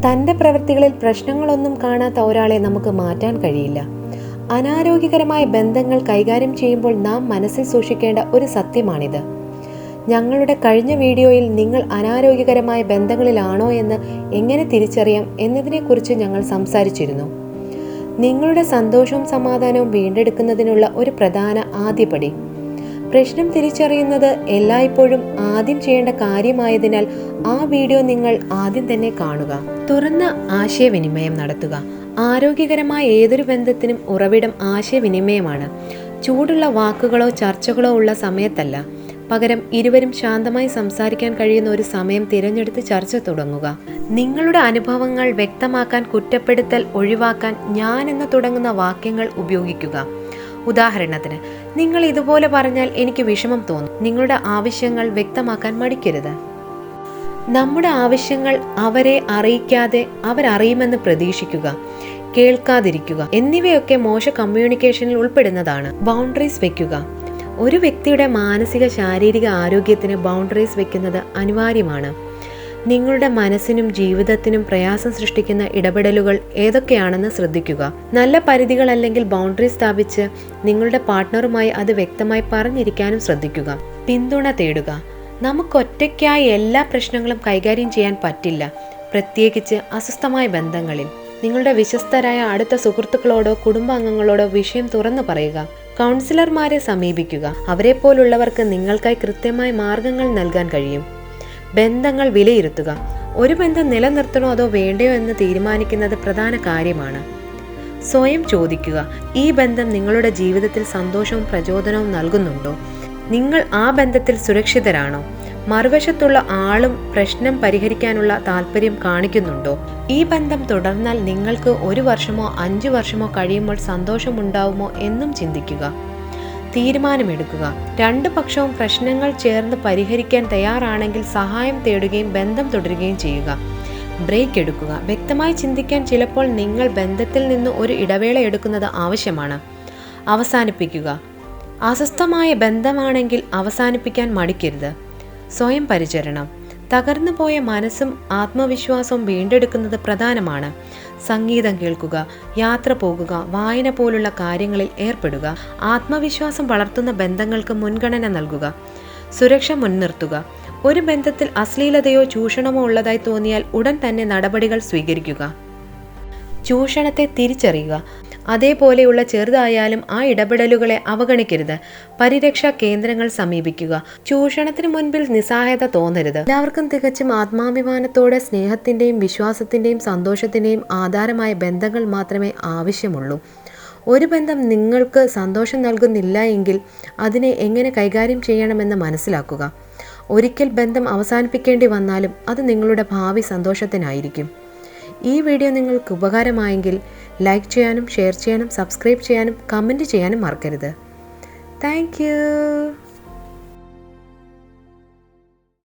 തന്റെ പ്രവൃത്തികളിൽ പ്രശ്നങ്ങളൊന്നും കാണാത്ത ഒരാളെ നമുക്ക് മാറ്റാൻ കഴിയില്ല. അനാരോഗ്യകരമായ ബന്ധങ്ങൾ കൈകാര്യം ചെയ്യുമ്പോൾ നാം മനസ്സിൽ സൂക്ഷിക്കേണ്ട ഒരു സത്യമാണിത്. ഞങ്ങളുടെ കഴിഞ്ഞ വീഡിയോയിൽ നിങ്ങൾ അനാരോഗ്യകരമായ ബന്ധങ്ങളിലാണോ എന്ന് എങ്ങനെ തിരിച്ചറിയാം എന്നതിനെക്കുറിച്ച് ഞങ്ങൾ സംസാരിച്ചിരുന്നു. നിങ്ങളുടെ സന്തോഷവും സമാധാനവും വീണ്ടെടുക്കുന്നതിനുള്ള ഒരു പ്രധാന ആദ്യപടി. പ്രശ്നം തിരിച്ചറിയുന്നത് എല്ലായ്പ്പോഴും ആദ്യം ചെയ്യേണ്ട കാര്യമായതിനാൽ ആ വീഡിയോ നിങ്ങൾ ആദ്യം തന്നെ കാണുക. തുറന്ന ആശയവിനിമയം നടത്തുക. ആരോഗ്യകരമായ ഏതൊരു ബന്ധത്തിനും ഉറവിടം ആശയവിനിമയമാണ്. ചൂടുള്ള വാക്കുകളോ ചർച്ചകളോ ഉള്ള സമയത്തല്ല. പകരം ഇരുവരും ശാന്തമായി സംസാരിക്കാൻ കഴിയുന്ന ഒരു സമയം തിരഞ്ഞെടുത്ത് ചർച്ച തുടങ്ങുക. നിങ്ങളുടെ അനുഭവങ്ങൾ വ്യക്തമാക്കാൻ കുറ്റപ്പെടുത്തൽ ഒഴിവാക്കാൻ ഞാൻ എന്ന് തുടങ്ങുന്ന വാക്യങ്ങൾ ഉപയോഗിക്കുക. ഉദാഹരണത്തിന് നിങ്ങൾ ഇതുപോലെ പറഞ്ഞാൽ എനിക്ക് വിഷമം തോന്നും. നിങ്ങളുടെ ആവശ്യങ്ങൾ വ്യക്തമാക്കാൻ മടിക്കരുത്. നമ്മുടെ ആവശ്യങ്ങൾ അവരെ അറിയിക്കാതെ അവരറിയുമെന്ന് പ്രതീക്ഷിക്കുക കേൾക്കാതിരിക്കുക എന്നിവയൊക്കെ മോശ കമ്മ്യൂണിക്കേഷനിൽ ഉൾപ്പെടുന്നതാണ്. ബൗണ്ടറീസ് വെക്കുക. ഒരു വ്യക്തിയുടെ മാനസിക ശാരീരിക ആരോഗ്യത്തിന് ബൗണ്ടറീസ് വെക്കുന്നത് അനിവാര്യമാണ്. നിങ്ങളുടെ മനസ്സിനും ജീവിതത്തിനും പ്രയാസം സൃഷ്ടിക്കുന്ന ഇടപെടലുകൾ ഏതൊക്കെയാണെന്ന് ശ്രദ്ധിക്കുക. നല്ല പരിധികൾ അല്ലെങ്കിൽ ബൗണ്ടറി സ്ഥാപിച്ച് നിങ്ങളുടെ പാർട്ട്ണറുമായി അത് വ്യക്തമായി പറഞ്ഞിരിക്കാനും ശ്രദ്ധിക്കുക. പിന്തുണ തേടുക. നമുക്കൊറ്റയ്ക്കായി എല്ലാ പ്രശ്നങ്ങളും കൈകാര്യം ചെയ്യാൻ പറ്റില്ല. പ്രത്യേകിച്ച് അസ്വസ്ഥമായ ബന്ധങ്ങളിൽ. നിങ്ങളുടെ വിശ്വസ്തരായ അടുത്ത സുഹൃത്തുക്കളോടോ കുടുംബാംഗങ്ങളോടോ വിഷയം തുറന്നു പറയുക. കൗൺസിലർമാരെ സമീപിക്കുക. അവരെ പോലുള്ളവർക്ക് നിങ്ങൾക്കായി കൃത്യമായ മാർഗങ്ങൾ നൽകാൻ കഴിയും. ബന്ധങ്ങൾ വിലയിരുത്തുക. ഒരു ബന്ധം നിലനിർത്തണോ അതോ വേണ്ടയോ എന്ന് തീരുമാനിക്കുന്നത് പ്രധാന കാര്യമാണ്. സ്വയം ചോദിക്കുക ഈ ബന്ധം നിങ്ങളുടെ ജീവിതത്തിൽ സന്തോഷവും പ്രചോദനവും നൽകുന്നുണ്ടോ? നിങ്ങൾ ആ ബന്ധത്തിൽ സുരക്ഷിതരാണോ? മറുവശത്തുള്ള ആളും പ്രശ്നം പരിഹരിക്കാനുള്ള താല്പര്യം കാണിക്കുന്നുണ്ടോ? ഈ ബന്ധം തുടർന്നാൽ നിങ്ങൾക്ക് ഒരു വർഷമോ അഞ്ചു വർഷമോ കഴിയുമ്പോൾ സന്തോഷമുണ്ടാവുമോ എന്നും ചിന്തിക്കുക. തീരുമാനമെടുക്കുക. രണ്ടു പക്ഷവും പ്രശ്നങ്ങൾ ചേർന്ന് പരിഹരിക്കാൻ തയ്യാറാണെങ്കിൽ സഹായം തേടുകയും ബന്ധം തുടരുകയും ചെയ്യുക. ബ്രേക്ക് എടുക്കുക. വ്യക്തമായി ചിന്തിക്കാൻ ചിലപ്പോൾ നിങ്ങൾ ബന്ധത്തിൽ നിന്ന് ഒരു ഇടവേള എടുക്കുന്നത് ആവശ്യമാണ്. അവസാനിപ്പിക്കുക. അസ്വസ്ഥമായ ബന്ധമാണെങ്കിൽ അവസാനിപ്പിക്കാൻ മടിക്കരുത്. സ്വയം പരിചരണം. തകർന്നു പോയ മനസ്സും ആത്മവിശ്വാസവും വീണ്ടെടുക്കുന്നത് പ്രധാനമാണ്. സംഗീതം കേൾക്കുക യാത്ര പോകുക വായന പോലുള്ള കാര്യങ്ങളിൽ ഏർപ്പെടുക ആത്മവിശ്വാസം വളർത്തുന്ന ബന്ധങ്ങൾക്ക് മുൻഗണന നൽകുക സുരക്ഷ മുൻനിർത്തുക. ഒരു ബന്ധത്തിൽ അശ്ലീലതയോ ചൂഷണമോ ഉള്ളതായി തോന്നിയാൽ ഉടൻ തന്നെ നടപടികൾ സ്വീകരിക്കുക. ചൂഷണത്തെ തിരിച്ചറിയുക. അതേപോലെയുള്ള ചെറുതായാലും ആ ഇടപെടലുകളെ അവഗണിക്കരുത്. പരിരക്ഷാ കേന്ദ്രങ്ങൾ സമീപിക്കുക. ചൂഷണത്തിന് മുൻപിൽ നിസ്സഹായത തോന്നരുത്. എല്ലാവർക്കും തികച്ചും ആത്മാഭിമാനത്തോടെ സ്നേഹത്തിന്റെയും വിശ്വാസത്തിന്റെയും സന്തോഷത്തിന്റെയും ആധാരമായ ബന്ധങ്ങൾ മാത്രമേ ആവശ്യമുള്ളൂ. ഒരു ബന്ധം നിങ്ങൾക്ക് സന്തോഷം നൽകുന്നില്ല എങ്കിൽ അതിനെ എങ്ങനെ കൈകാര്യം ചെയ്യണമെന്ന് മനസ്സിലാക്കുക. ഒരിക്കൽ ബന്ധം അവസാനിപ്പിക്കേണ്ടി വന്നാലും അത് നിങ്ങളുടെ ഭാവി സന്തോഷത്തിനായിരിക്കും. ഈ വീഡിയോ നിങ്ങൾക്ക് ഉപകാരമായെങ്കിൽ ലൈക്ക് ചെയ്യാനും ഷെയർ ചെയ്യാനും സബ്സ്ക്രൈബ് ചെയ്യാനും കമന്റ് ചെയ്യാനും മറക്കരുത്. താങ്ക്